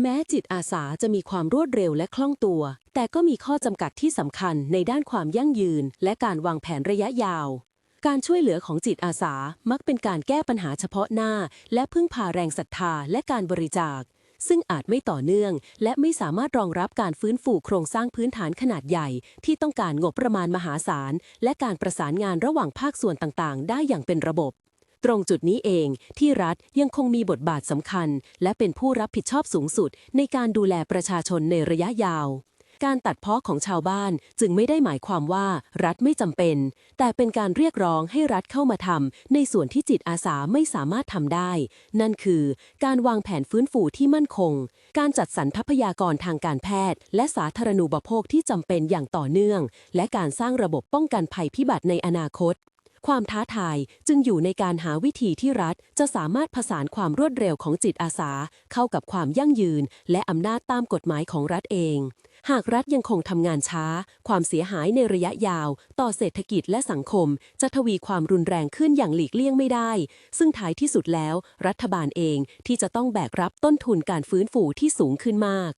แม้จิตอาสาจะมีความรวดเร็วและคล่องตัว แต่ก็มีข้อจำกัดที่สำคัญในด้านความยั่งยืน และการวางแผนระยะยาว การช่วยเหลือของจิตอาสามักเป็นการแก้ปัญหาเฉพาะหน้า และพึ่งพาแรงศรัทธาและการบริจาค ซึ่งอาจไม่ต่อเนื่อง และไม่สามารถรองรับการฟื้นฟูโครงสร้างพื้นฐานขนาดใหญ่ ที่ต้องการงบประมาณมหาศาล และการประสานงานระหว่างภาคส่วนต่างๆ ได้อย่างเป็นระบบ ตรงจุดนี้เองที่รัฐยังคงมีบทบาทสำคัญ และเป็นผู้รับผิดชอบสูงสุด ในการดูแลประชาชนในระยะยาว การตัดเพ้อของชาวบ้านจึงไม่ได้หมายความว่ารัฐไม่จำเป็น แต่เป็นการเรียกร้องให้รัฐเข้ามาทำในส่วนที่จิตอาสาไม่สามารถทำได้ นั่นคือ การวางแผนฟื้นฟูที่มั่นคง การจัดสรรทรัพยากรทางการแพทย์ และสาธารณูปโภคที่จำเป็นอย่างต่อเนื่อง และการสร้างระบบป้องกันภัยพิบัติในอนาคต ความท้าทายจึงอยู่ในการหาวิธีที่รัฐจะสามารถผสานความรวดเร็วของจิตอาสา เข้ากับความยั่งยืน และอำนาจตามกฎหมายของรัฐเอง หากรัฐยังคงทำงานช้า ความเสียหายในระยะยาว ต่อเศรษฐกิจและสังคม จะทวีความรุนแรงขึ้นอย่างหลีกเลี่ยงไม่ได้ ซึ่งท้ายที่สุดแล้ว รัฐบาลเองที่จะต้องแบกรับต้นทุนการฟื้นฟูที่สูงขึ้นมาก